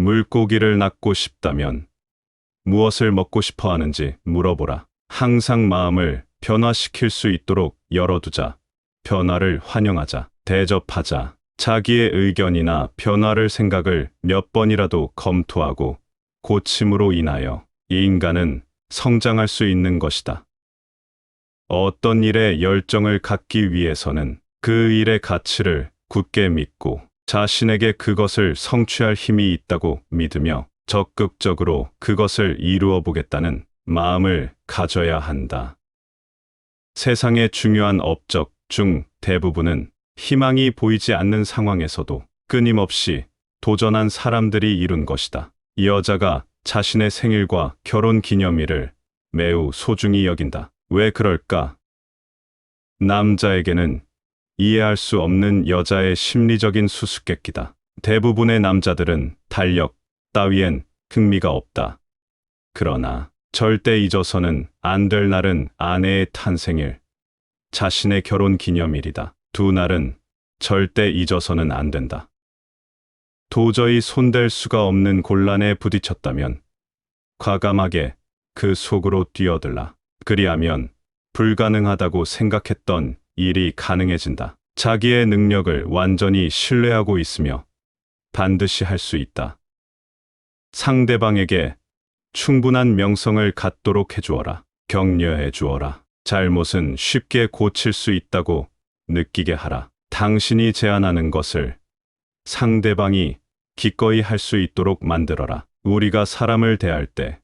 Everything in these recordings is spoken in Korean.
물고기를 낳고 싶다면 무엇을 먹고 싶어 하는지 물어보라. 항상 마음을 변화시킬 수 있도록 열어두자. 변화를 환영하자. 대접하자. 자기의 의견이나 변화를 생각을 몇 번이라도 검토하고 고침으로 인하여 이 인간은 성장할 수 있는 것이다. 어떤 일에 열정을 갖기 위해서는 그 일의 가치를 굳게 믿고 자신에게 그것을 성취할 힘이 있다고 믿으며 적극적으로 그것을 이루어 보겠다는 마음을 가져야 한다. 세상의 중요한 업적 중 대부분은 희망이 보이지 않는 상황에서도 끊임없이 도전한 사람들이 이룬 것이다. 이 여자가 자신의 생일과 결혼 기념일을 매우 소중히 여긴다. 왜 그럴까? 남자에게는 이해할 수 없는 여자의 심리적인 수수께끼다. 대부분의 남자들은 달력 따위엔 흥미가 없다. 그러나 절대 잊어서는 안 될 날은 아내의 탄생일, 자신의 결혼 기념일이다. 두 날은 절대 잊어서는 안 된다. 도저히 손댈 수가 없는 곤란에 부딪혔다면 과감하게 그 속으로 뛰어들라. 그리하면 불가능하다고 생각했던 일이 가능해진다. 자기의 능력을 완전히 신뢰하고 있으며 반드시 할 수 있다. 상대방에게 충분한 명성을 갖도록 해주어라. 격려해 주어라. 잘못은 쉽게 고칠 수 있다고 느끼게 하라. 당신이 제안하는 것을 상대방이 기꺼이 할 수 있도록 만들어라. 우리가 사람을 대할 때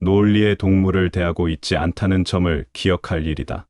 논리의 동물을 대하고 있지 않다는 점을 기억할 일이다.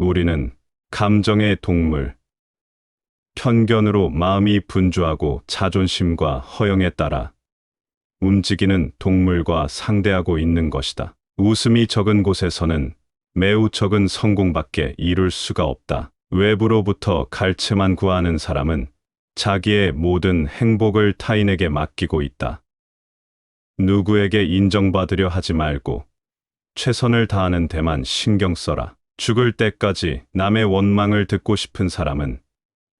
우리는 감정의 동물, 편견으로 마음이 분주하고 자존심과 허영에 따라 움직이는 동물과 상대하고 있는 것이다. 웃음이 적은 곳에서는 매우 적은 성공밖에 이룰 수가 없다. 외부로부터 갈채만 구하는 사람은 자기의 모든 행복을 타인에게 맡기고 있다. 누구에게 인정받으려 하지 말고 최선을 다하는 데만 신경 써라. 죽을 때까지 남의 원망을 듣고 싶은 사람은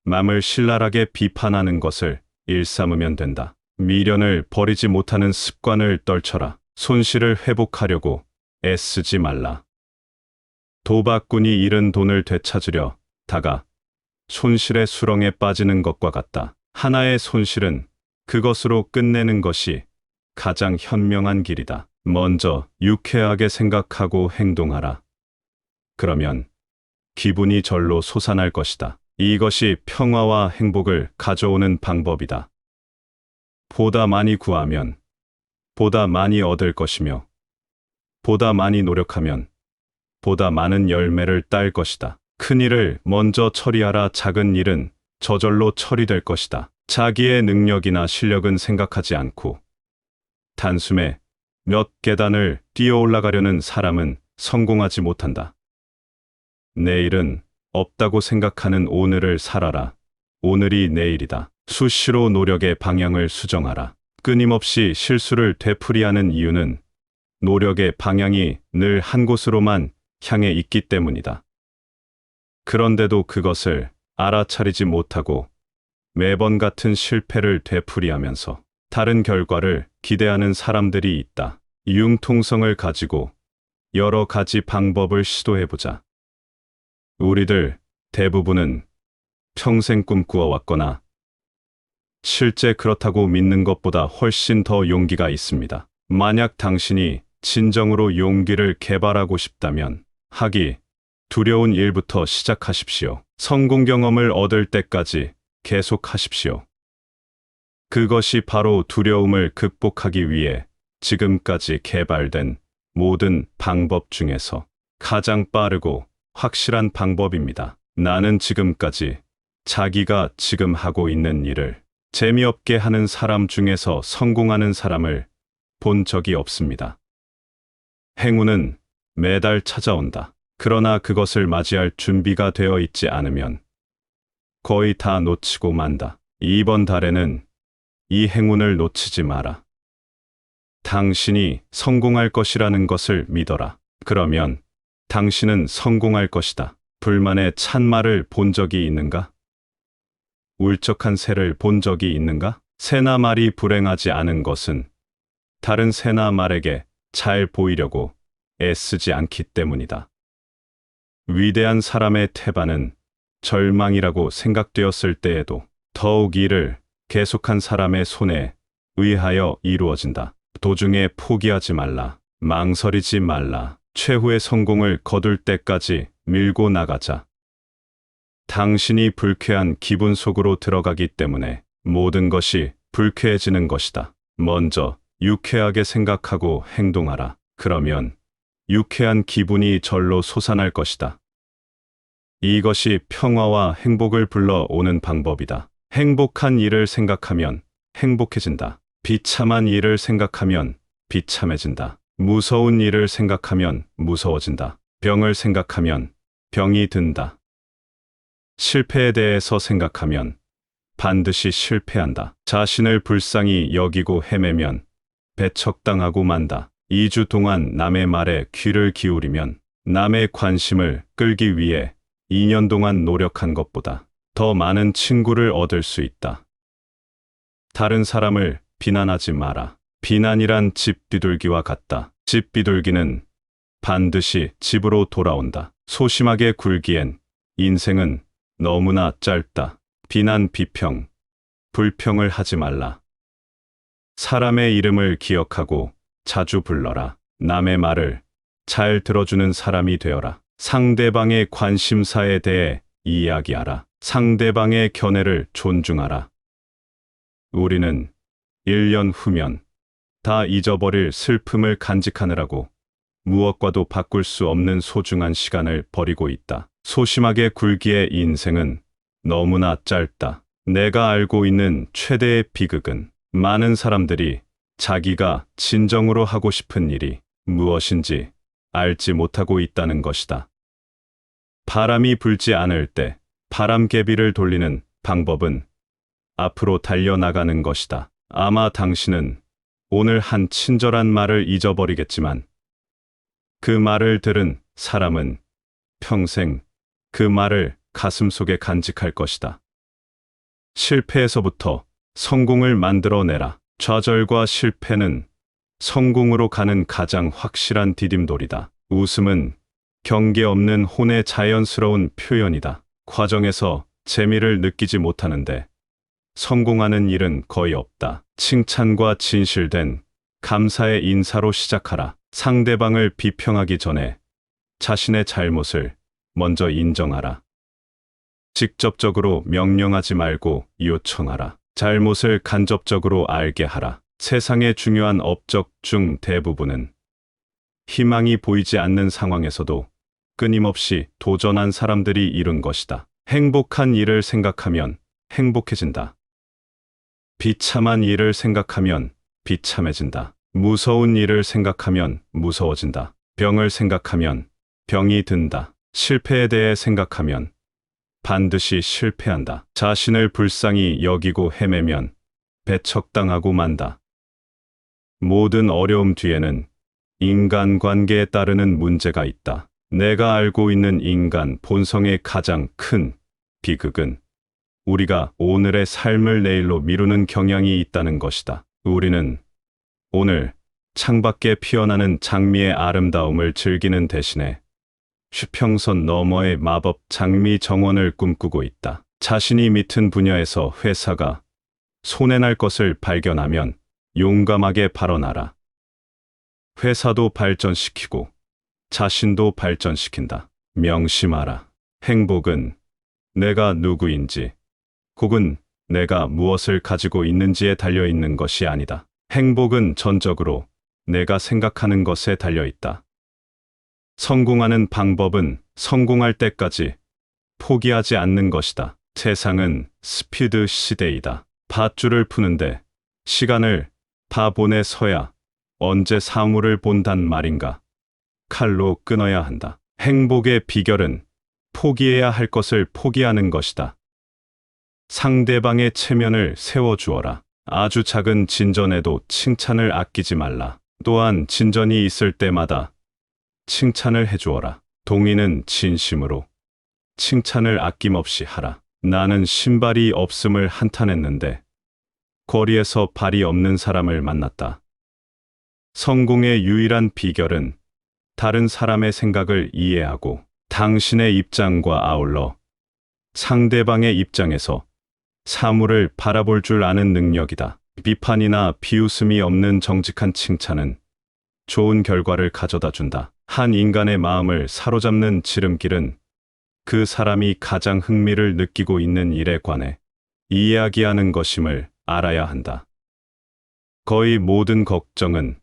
남을 신랄하게 비판하는 것을 일삼으면 된다. 미련을 버리지 못하는 습관을 떨쳐라. 손실을 회복하려고 애쓰지 말라. 도박꾼이 잃은 돈을 되찾으려 다가 손실의 수렁에 빠지는 것과 같다. 하나의 손실은 그것으로 끝내는 것이 가장 현명한 길이다. 먼저 유쾌하게 생각하고 행동하라. 그러면 기분이 절로 솟아날 것이다. 이것이 평화와 행복을 가져오는 방법이다. 보다 많이 구하면 보다 많이 얻을 것이며 보다 많이 노력하면 보다 많은 열매를 딸 것이다. 큰 일을 먼저 처리하라 작은 일은 저절로 처리될 것이다. 자기의 능력이나 실력은 생각하지 않고 단숨에 몇 계단을 뛰어 올라가려는 사람은 성공하지 못한다. 내일은 없다고 생각하는 오늘을 살아라. 오늘이 내일이다. 수시로 노력의 방향을 수정하라. 끊임없이 실수를 되풀이하는 이유는 노력의 방향이 늘 한 곳으로만 향해 있기 때문이다. 그런데도 그것을 알아차리지 못하고 매번 같은 실패를 되풀이하면서 다른 결과를 기대하는 사람들이 있다. 융통성을 가지고 여러 가지 방법을 시도해보자. 우리들 대부분은 평생 꿈꾸어 왔거나 실제 그렇다고 믿는 것보다 훨씬 더 용기가 있습니다. 만약 당신이 진정으로 용기를 개발하고 싶다면 하기 두려운 일부터 시작하십시오. 성공 경험을 얻을 때까지 계속하십시오. 그것이 바로 두려움을 극복하기 위해 지금까지 개발된 모든 방법 중에서 가장 빠르고 확실한 방법입니다. 나는 지금까지 자기가 지금 하고 있는 일을 재미없게 하는 사람 중에서 성공하는 사람을 본 적이 없습니다. 행운은 매달 찾아온다. 그러나 그것을 맞이할 준비가 되어 있지 않으면 거의 다 놓치고 만다. 이번 달에는 이 행운을 놓치지 마라. 당신이 성공할 것이라는 것을 믿어라. 그러면 당신은 성공할 것이다. 불만의 찬말을 본 적이 있는가? 울적한 새를 본 적이 있는가? 새나 말이 불행하지 않은 것은 다른 새나 말에게 잘 보이려고 애쓰지 않기 때문이다. 위대한 사람의 태반은 절망이라고 생각되었을 때에도 더욱 이를 계속한 사람의 손에 의하여 이루어진다. 도중에 포기하지 말라. 망설이지 말라. 최후의 성공을 거둘 때까지 밀고 나가자. 당신이 불쾌한 기분 속으로 들어가기 때문에 모든 것이 불쾌해지는 것이다. 먼저 유쾌하게 생각하고 행동하라. 그러면 유쾌한 기분이 절로 솟아날 것이다. 이것이 평화와 행복을 불러오는 방법이다. 행복한 일을 생각하면 행복해진다. 비참한 일을 생각하면 비참해진다. 무서운 일을 생각하면 무서워진다. 병을 생각하면 병이 든다. 실패에 대해서 생각하면 반드시 실패한다. 자신을 불쌍히 여기고 헤매면 배척당하고 만다. 2주 동안 남의 말에 귀를 기울이면 남의 관심을 끌기 위해 2년 동안 노력한 것보다 더 많은 친구를 얻을 수 있다. 다른 사람을 비난하지 마라. 비난이란 집 비둘기와 같다. 집 비둘기는 반드시 집으로 돌아온다. 소심하게 굴기엔 인생은 너무나 짧다. 비난, 비평, 불평을 하지 말라. 사람의 이름을 기억하고 자주 불러라. 남의 말을 잘 들어주는 사람이 되어라. 상대방의 관심사에 대해 이야기하라. 상대방의 견해를 존중하라. 우리는 1년 후면 다 잊어버릴 슬픔을 간직하느라고 무엇과도 바꿀 수 없는 소중한 시간을 버리고 있다. 소심하게 굴기의 인생은 너무나 짧다. 내가 알고 있는 최대의 비극은 많은 사람들이 자기가 진정으로 하고 싶은 일이 무엇인지 알지 못하고 있다는 것이다. 바람이 불지 않을 때 바람개비를 돌리는 방법은 앞으로 달려나가는 것이다. 아마 당신은 오늘 한 친절한 말을 잊어버리겠지만 그 말을 들은 사람은 평생 그 말을 가슴 속에 간직할 것이다. 실패에서부터 성공을 만들어내라. 좌절과 실패는 성공으로 가는 가장 확실한 디딤돌이다. 웃음은 경계 없는 혼의 자연스러운 표현이다. 과정에서 재미를 느끼지 못하는데 성공하는 일은 거의 없다. 칭찬과 진실된 감사의 인사로 시작하라. 상대방을 비평하기 전에 자신의 잘못을 먼저 인정하라. 직접적으로 명령하지 말고 요청하라. 잘못을 간접적으로 알게 하라. 세상의 중요한 업적 중 대부분은 희망이 보이지 않는 상황에서도 끊임없이 도전한 사람들이 이룬 것이다. 행복한 일을 생각하면 행복해진다. 비참한 일을 생각하면 비참해진다. 무서운 일을 생각하면 무서워진다. 병을 생각하면 병이 든다. 실패에 대해 생각하면 반드시 실패한다. 자신을 불쌍히 여기고 헤매면 배척당하고 만다. 모든 어려움 뒤에는 인간관계에 따르는 문제가 있다. 내가 알고 있는 인간 본성의 가장 큰 비극은 우리가 오늘의 삶을 내일로 미루는 경향이 있다는 것이다. 우리는 오늘 창밖에 피어나는 장미의 아름다움을 즐기는 대신에 수평선 너머의 마법 장미 정원을 꿈꾸고 있다. 자신이 맡은 분야에서 회사가 손해 날 것을 발견하면 용감하게 발언하라. 회사도 발전시키고 자신도 발전시킨다. 명심하라. 행복은 내가 누구인지, 혹은 내가 무엇을 가지고 있는지에 달려 있는 것이 아니다. 행복은 전적으로 내가 생각하는 것에 달려 있다. 성공하는 방법은 성공할 때까지 포기하지 않는 것이다. 세상은 스피드 시대이다. 밧줄을 푸는데 시간을 바본에 서야 언제 사물을 본단 말인가. 칼로 끊어야 한다. 행복의 비결은 포기해야 할 것을 포기하는 것이다. 상대방의 체면을 세워주어라. 아주 작은 진전에도 칭찬을 아끼지 말라. 또한 진전이 있을 때마다 칭찬을 해주어라. 동의는 진심으로 칭찬을 아낌없이 하라. 나는 신발이 없음을 한탄했는데 거리에서 발이 없는 사람을 만났다. 성공의 유일한 비결은 다른 사람의 생각을 이해하고 당신의 입장과 아울러 상대방의 입장에서 사물을 바라볼 줄 아는 능력이다. 비판이나 비웃음이 없는 정직한 칭찬은 좋은 결과를 가져다 준다. 한 인간의 마음을 사로잡는 지름길은 그 사람이 가장 흥미를 느끼고 있는 일에 관해 이야기하는 것임을 알아야 한다. 거의 모든 걱정은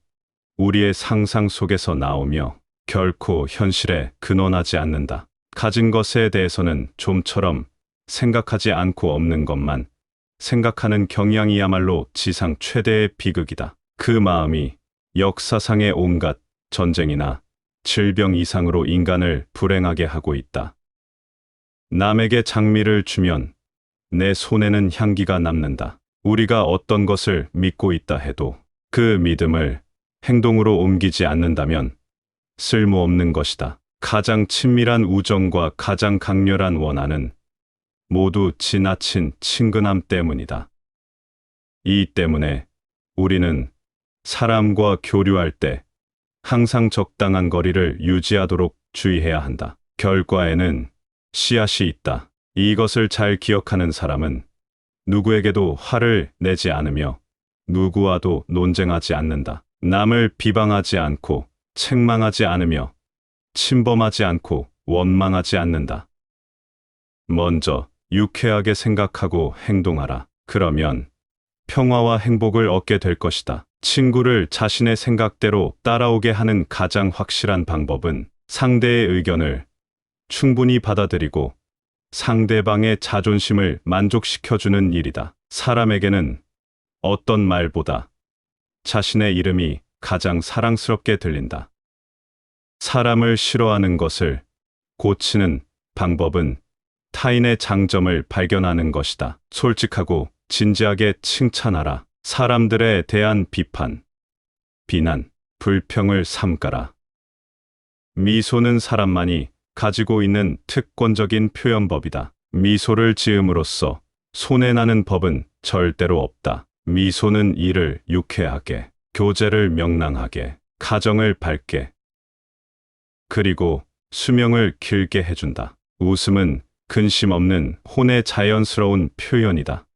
우리의 상상 속에서 나오며 결코 현실에 근원하지 않는다. 가진 것에 대해서는 좀처럼 생각하지 않고 없는 것만 생각하는 경향이야말로 지상 최대의 비극이다. 그 마음이 역사상의 온갖 전쟁이나 질병 이상으로 인간을 불행하게 하고 있다. 남에게 장미를 주면 내 손에는 향기가 남는다. 우리가 어떤 것을 믿고 있다 해도 그 믿음을 행동으로 옮기지 않는다면 쓸모없는 것이다. 가장 친밀한 우정과 가장 강렬한 원한은 모두 지나친 친근함 때문이다. 이 때문에 우리는 사람과 교류할 때 항상 적당한 거리를 유지하도록 주의해야 한다. 결과에는 씨앗이 있다. 이것을 잘 기억하는 사람은 누구에게도 화를 내지 않으며 누구와도 논쟁하지 않는다. 남을 비방하지 않고 책망하지 않으며 침범하지 않고 원망하지 않는다. 먼저 유쾌하게 생각하고 행동하라. 그러면 평화와 행복을 얻게 될 것이다. 친구를 자신의 생각대로 따라오게 하는 가장 확실한 방법은 상대의 의견을 충분히 받아들이고 상대방의 자존심을 만족시켜주는 일이다. 사람에게는 어떤 말보다 자신의 이름이 가장 사랑스럽게 들린다. 사람을 싫어하는 것을 고치는 방법은 타인의 장점을 발견하는 것이다. 솔직하고 진지하게 칭찬하라. 사람들에 대한 비판, 비난, 불평을 삼가라. 미소는 사람만이 가지고 있는 특권적인 표현법이다. 미소를 지음으로써 손해나는 법은 절대로 없다. 미소는 일을 유쾌하게, 교제를 명랑하게, 가정을 밝게, 그리고 수명을 길게 해준다. 웃음은 근심 없는 혼의 자연스러운 표현이다.